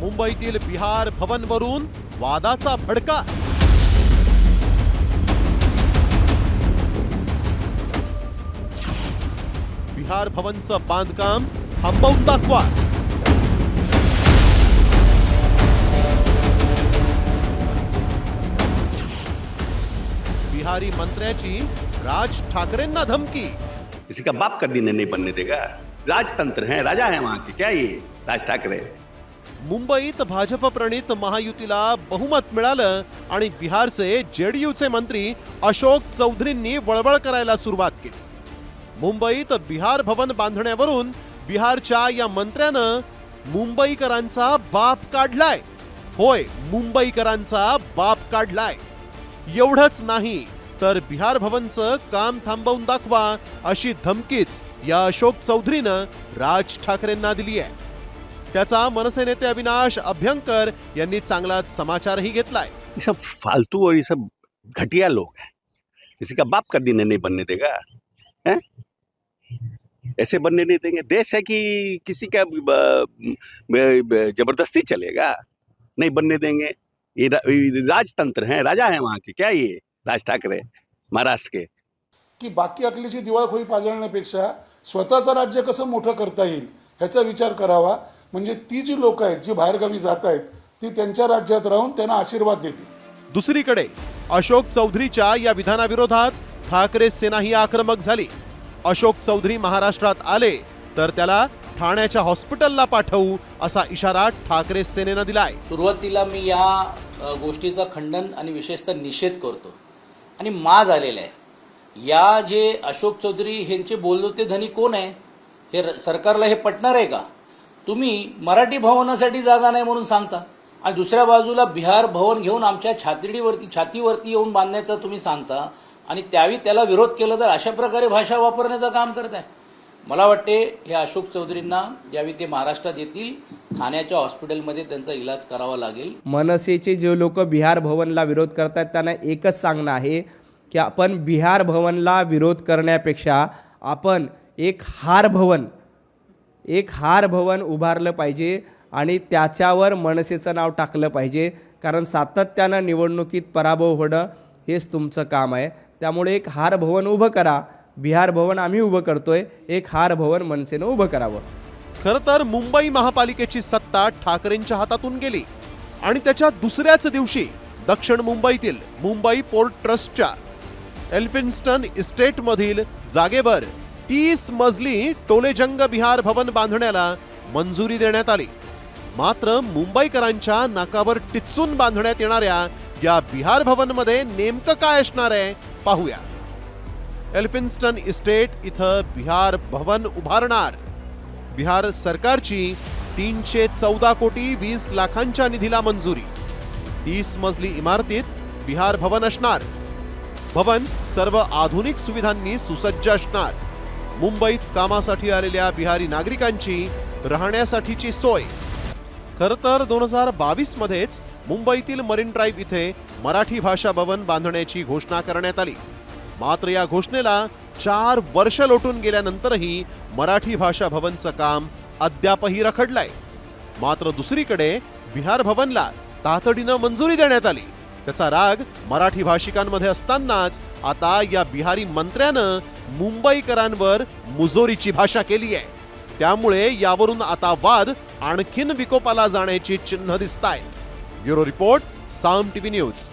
मुंबईतील बिहार भवनवरून वादाचा भडका. बिहार भवनचं बांधकाम थांबवून दाखवा. बिहारी मंत्र्याची राज ठाकरेंना धमकी. किसी का बाप का दिन नहीं बनने देगा। राजतंत्र है, राजा है वहाँ के। क्या ये? राज ठाकरे। मुंबईत भाजप प्रणित महायुतीला बहुमत मिळालं आणि बिहारचे जेडीयूचे मंत्री अशोक चौधरींनी वळवळ करायला सुरुवात केली. मुंबईत बिहार भवन बांधण्यावरून बिहारच्या या मंत्र्यानं मुंबईकरांचा बाप काढलाय. होय मुंबईकरांचा बाप काढलाय. एवढंच नाही तर बिहार भवनचं काम थांबवून दाखवा अशी धमकीच या अशोक चौधरीनं राज ठाकरेंना दिली आहे त्याचा मनसे नेते अविनाश अभ्यंकर यांनी चांगलाच समाचारही घेतलाय. ये सब फालतू और ये सब घटिया लोग हैं. किसी का बाप का दिन नहीं बनने देगा हैं? ऐसे बनने नहीं देंगे। देश है कि किसी का जबरदस्ती चलेगा? नहीं बनने देंगे। ये राजतंत्र है राजा है वहाँ के। क्या ये राज ठाकरे महाराष्ट्र के? की बाकी अकलीची दिवाळखोरी पाजळण्यापेक्षा स्वतःचं राज्य कसं मोठं करता येईल ह्याचा विचार करावा. म्हणजे ती जी लोक आहेत जी बाहेरगावी जात आहेत ती त्यांच्या राज्यात राहून त्यांना आशीर्वाद देतील. दुसरीकडे अशोक चौधरीच्या या विधानाविरोधात ठाकरे सेनाही आक्रमक झाली. अशोक चौधरी महाराष्ट्रात आले तर त्याला ठाण्याच्या हॉस्पिटलला पाठवू असा इशारा ठाकरे सेनेनं दिलाय. सुरुवातीला मी या गोष्टीचा खंडन आणि विशेषतः निषेध करतो. आणि माज आलेला आहे. या जे अशोक चौधरी यांचे बोलते धनी कोण आहे? हे सरकारला हे पटणार आहे का? तुम्ही मराठी भवनासाठी जागा नाही म्हणून सांगता. आणि दुसऱ्या बाजूला बिहार भवन घेऊन आमच्या छातीवरती छातीवरती येऊन बांधण्याचा तुम्ही सांगता. आणि त्यावेळी त्याला विरोध केला तर अशा प्रकारे भाषा वापरण्याचं काम करताय. मला वाटते हे अशोक चौधरींना ज्यावेळी ते महाराष्ट्रात येतील ठाण्याच्या हॉस्पिटलमध्ये त्यांचा इलाज करावा लागेल. मनसेचे जे लोक बिहार भवनला विरोध करतात त्यांना एकच सांगणं आहे की आपण बिहार भवनला विरोध करण्यापेक्षा आपण एक हार भवन एक हार भवन उभारलं पाहिजे आणि त्याच्यावर मनसेचं नाव टाकलं पाहिजे. कारण सातत्यानं निवडणुकीत पराभव होणं हेच तुमचं काम आहे. त्यामुळे एक हार भवन उभं करा. बिहार भवन आम्ही उभं करतोय. एक हार भवन मनसेनं उभं करावं. खरं तर मुंबई महापालिकेची सत्ता ठाकरेंच्या हातातून गेली. आणि त्याच्या दुसऱ्याच दिवशी दक्षिण मुंबईतील मुंबई पोर्ट ट्रस्टच्या एल्फिन्स्टन इस्टेटमधील जागेवर तीस मजली टोलेजंग बिहार भवन बांधण्याला मंजुरी देण्यात आली. मात्र मुंबईकरांच्या नाकावर टिचून बांधण्यात येणाऱ्या या बिहार भवनमध्ये नेमकं काय असणार आहे पाहूया. एल्फिन्स्टन इस्टेट इथं बिहार भवन उभारणार. बिहार सरकारची तीनशे चौदा कोटी वीस लाखांच्या निधीला मंजुरी. तीस मजली इमारतीत बिहार भवन असणार. भवन सर्व आधुनिक सुविधांनी सुसज्ज असणार. मुंबईत कामासाठी आलेल्या बिहारी नागरिकांची राहण्यासाठीची सोय. खरं तर दोन हजार बावीसमध्येच मुंबईतील मरीन ड्राईव्ह इथे मराठी भाषा भवन बांधण्याची घोषणा करण्यात आली. मात्र या घोषणेला चार वर्ष लोटून गेल्यानंतरही मराठी भाषा भवनचं काम अद्यापही रखडलंय. मात्र दुसरीकडे बिहार भवनला तातडीनं मंजुरी देण्यात आली. त्याचा राग मराठी भाषिकांमध्ये असतानाच आता या बिहारी मंत्र्यानं मुंबईकरांवर मुजोरीची भाषा केली आहे. त्यामुळे यावरून आता वाद आणखीन विकोपाला जाण्याची चिन्ह दिसत आहेत bureau report Saam TV news.